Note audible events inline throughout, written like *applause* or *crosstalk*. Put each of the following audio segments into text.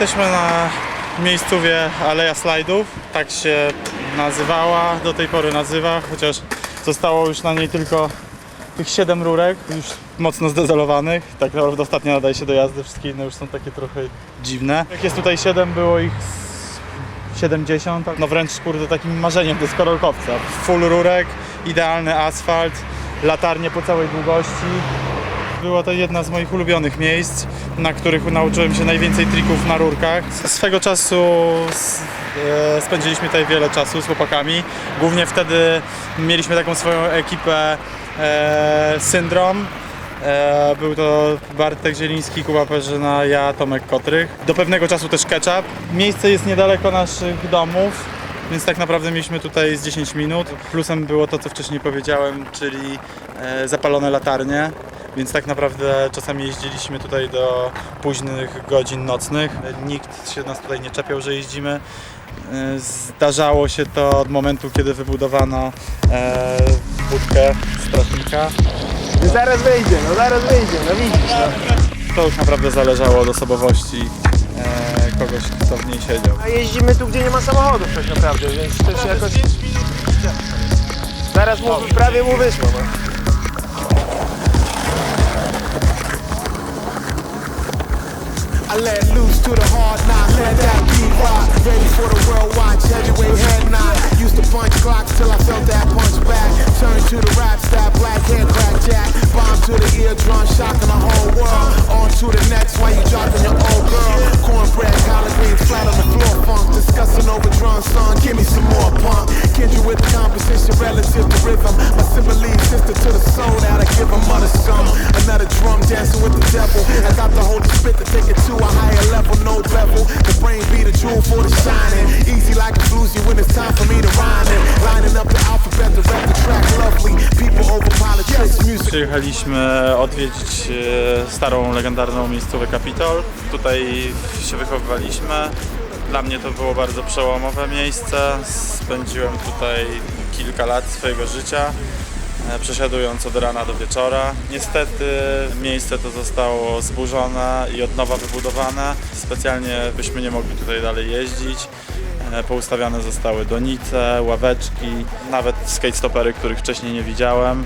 Jesteśmy na miejscowie Aleja Slajdów, tak się nazywała, do tej pory nazywa, chociaż zostało już na niej tylko tych 7 rurek, już mocno zdezolowanych. Tak naprawdę ostatnio nadaje się do jazdy, wszystkie inne już są takie trochę dziwne. Jak jest tutaj 7, było ich z 70, no wręcz kurde takim marzeniem deskorolkowca. Full rurek, idealny asfalt, latarnie po całej długości. Była to jedna z moich ulubionych miejsc, na których nauczyłem się najwięcej trików na rurkach. Swego czasu e, spędziliśmy tutaj wiele czasu z chłopakami. Głównie wtedy mieliśmy taką swoją ekipę e, Syndrom. E, był to Bartek Zieliński, Kuba Perzyna, ja, Tomek Kotrych. Do pewnego czasu też Ketchup. Miejsce jest niedaleko naszych domów. Więc tak naprawdę mieliśmy tutaj z 10 minut. Plusem było to, co wcześniej powiedziałem, czyli zapalone latarnie. Więc tak naprawdę czasami jeździliśmy tutaj do późnych godzin nocnych. Nikt się nas tutaj nie czepiał, że jeździmy. E, Zdarzało się to od momentu, kiedy wybudowano e, budkę strażnika. No zaraz wyjdzie, no zaraz wyjdzie, no widzisz. No. To już naprawdę zależało od osobowości e, kogoś, kto w niej siedział. A jeździmy tu, gdzie nie ma samochodów tak naprawdę, więc też jakoś... Zaraz mu, prawie mu wyszło, no. I let loose to the hard knock, let that beat rock. Ready for the world watch, heavyweight head nod. Used to punch clocks till I felt that punch back. Turn to the rap style, black hair crack jack. Bomb to the eardrum, shocking the whole world. On to the next while you dropping I got the holy spit to take it to a higher level, no level. The brain be the jewel for the shining. Easy like a bluesy when it's time for me to rhyme it. Lining up the alphabet rap the track lovely. People over politics, music. Przyjechaliśmy odwiedzić e, starą, legendarną miejscówę Kapitol. Tutaj się wychowywaliśmy. Dla mnie to było bardzo przełomowe miejsce. Spędziłem tutaj kilka lat swojego życia, e, przesiadując od rana do wieczora. Niestety miejsce to zostało zburzone i od nowa wybudowane. Specjalnie byśmy nie mogli tutaj dalej jeździć. E, Poustawiane zostały donice, ławeczki, nawet skate stopery, których wcześniej nie widziałem.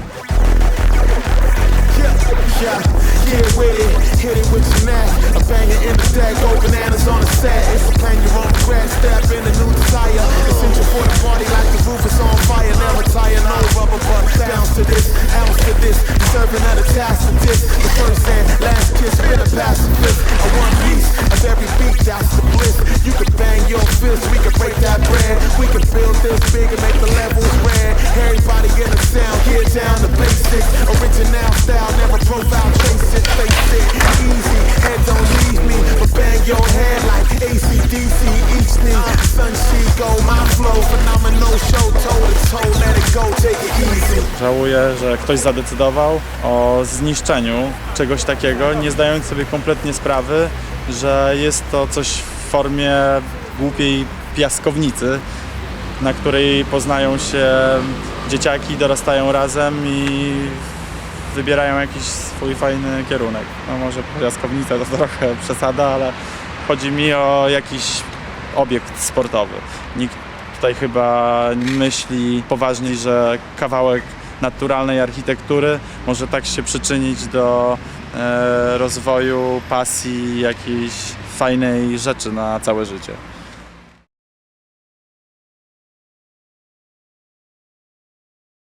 To basics. Original style, never profile, trace it, face it. Easy, head don't leave me, but bang your head like ACDC. Each knee, sun she go, my flow, phenomenal show, toe to toe, let it go, take it easy. Żałuję, że ktoś zadecydował o zniszczeniu czegoś takiego, nie zdając sobie kompletnie sprawy, że jest to coś w formie głupiej piaskownicy, na której poznają się dzieciaki, dorastają razem i wybierają jakiś swój fajny kierunek. No może piaskownica to *laughs* trochę przesada, ale chodzi mi o jakiś obiekt sportowy. Nikt tutaj chyba myśli poważniej, że kawałek naturalnej architektury może tak się przyczynić do e, rozwoju pasji jakiejś fajnej rzeczy na całe życie.